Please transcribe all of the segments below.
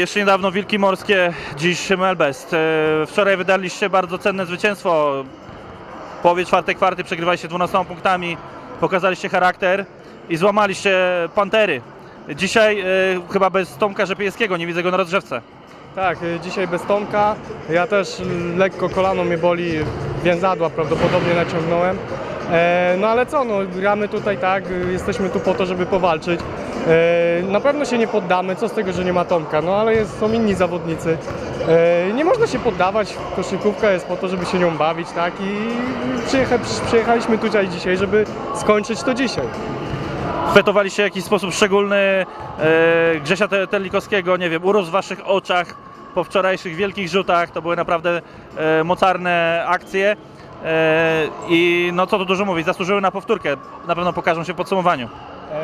Jeszcze niedawno Wilki Morskie, dziś Melbest. E, Wczoraj wydaliście bardzo cenne zwycięstwo. Połowie czwartej kwarty przegrywaliście 12 punktami, pokazaliście charakter i złamaliście Pantery. Dzisiaj e, chyba bez Tomka Rzepiejskiego, nie widzę go na rozgrzewce. Tak, y, dzisiaj bez Tomka. Ja też lekko kolano mnie boli, więzadła prawdopodobnie naciągnąłem. E, no ale co, no, gramy tutaj tak, jesteśmy tu po to, żeby powalczyć. E, na pewno się nie poddamy, co z tego, że nie ma Tomka, no ale jest, są inni zawodnicy. E, nie można się poddawać, koszykówka jest po to, żeby się nią bawić, tak? I przyjecha, przyjechaliśmy tutaj dzisiaj, żeby skończyć to dzisiaj. Fetowaliście w jakiś sposób szczególny e, Grzesia Te- Terlikowskiego, nie wiem, urósł w waszych oczach po wczorajszych wielkich rzutach. To były naprawdę e, mocarne akcje. E, I no co tu dużo mówić, zasłużyły na powtórkę. Na pewno pokażą się w podsumowaniu. Eee,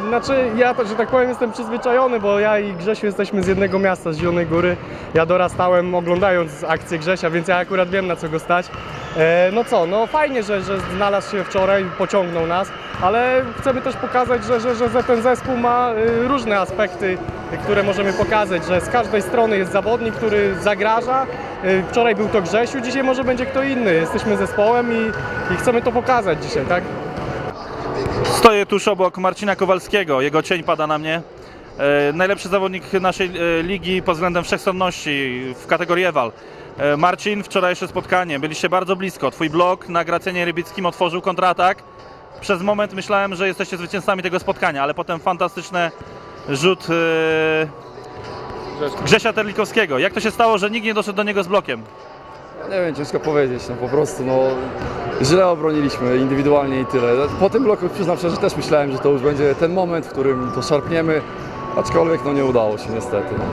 znaczy ja, że tak powiem, jestem przyzwyczajony, bo ja i Grzesiu jesteśmy z jednego miasta, z Zielonej Góry. Ja dorastałem oglądając akcję Grzesia, więc ja akurat wiem na co go stać. Eee, no co, no fajnie, że, że znalazł się wczoraj, pociągnął nas, ale chcemy też pokazać, że, że, że ten zespół ma y, różne aspekty, które możemy pokazać, że z każdej strony jest zawodnik, który zagraża. Wczoraj był to Grzesiu, dzisiaj może będzie kto inny. Jesteśmy zespołem i, i chcemy to pokazać dzisiaj, tak? Stoję tuż obok Marcina Kowalskiego, jego cień pada na mnie. E, najlepszy zawodnik naszej e, ligi pod względem wszechstronności w kategorii Ewal. E, Marcin, wczorajsze spotkanie, byliście bardzo blisko. Twój blok na Gracenie Rybickim otworzył kontratak. Przez moment myślałem, że jesteście zwycięzcami tego spotkania, ale potem fantastyczny rzut e, Grzesia Terlikowskiego. Jak to się stało, że nikt nie doszedł do niego z blokiem? Nie wiem, ciężko powiedzieć, no po prostu no źle obroniliśmy indywidualnie i tyle. Po tym bloku przyznam szczerze, też myślałem, że to już będzie ten moment, w którym to szarpniemy, aczkolwiek no nie udało się niestety. No.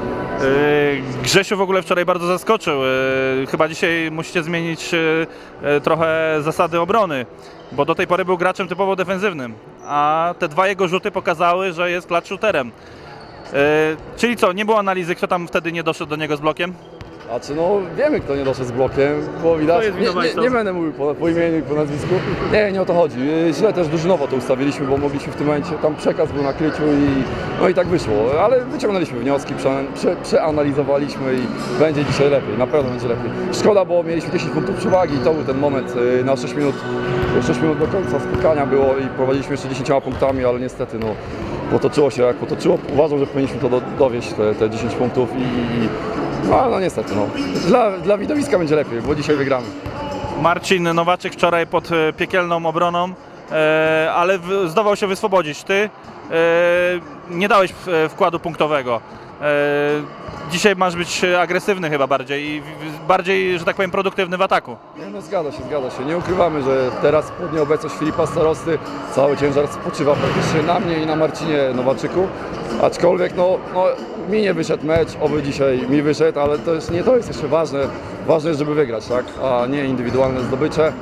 Yy, Grzesiu w ogóle wczoraj bardzo zaskoczył. Yy, Chyba dzisiaj musicie zmienić yy, yy, trochę zasady obrony, bo do tej pory był graczem typowo defensywnym, a te dwa jego rzuty pokazały, że jest clutch Czyli co, nie było analizy, kto tam wtedy nie doszedł do niego z blokiem? A czy no wiemy kto nie doszedł z blokiem, bo widać, jest nie, nie, winowajcą? nie będę mówił po, po imieniu i po nazwisku. Nie, nie o to chodzi. Yy, Źle też drużynowo to ustawiliśmy, bo mogliśmy w tym momencie, tam przekaz był na kryciu i no i tak wyszło. Ale wyciągnęliśmy wnioski, prze, prze, przeanalizowaliśmy i będzie dzisiaj lepiej, na pewno będzie lepiej. Szkoda, bo mieliśmy 10 punktów przewagi i to był ten moment yy, na 6 minut, 6 minut do końca spotkania było i prowadziliśmy jeszcze 10 punktami, ale niestety no potoczyło się jak potoczyło. Uważam, że powinniśmy to do, dowieść, te, te 10 punktów i, i no, no niestety, no. Dla, dla widowiska będzie lepiej, bo dzisiaj wygramy. Marcin Nowaczek wczoraj pod e, piekielną obroną, e, ale w- zdawał się wyswobodzić. Ty e, nie dałeś e, wkładu punktowego. E, Dzisiaj masz być agresywny chyba bardziej i bardziej, że tak powiem, produktywny w ataku. Nie, no zgadza się, zgadza się. Nie ukrywamy, że teraz pod nieobecność Filipa Starosty cały ciężar spoczywa praktycznie na mnie i na Marcinie Nowaczyku. Aczkolwiek no, no mi nie wyszedł mecz, oby dzisiaj mi wyszedł, ale to jest, nie to jest jeszcze ważne. Ważne jest, żeby wygrać, tak? A nie indywidualne zdobycze.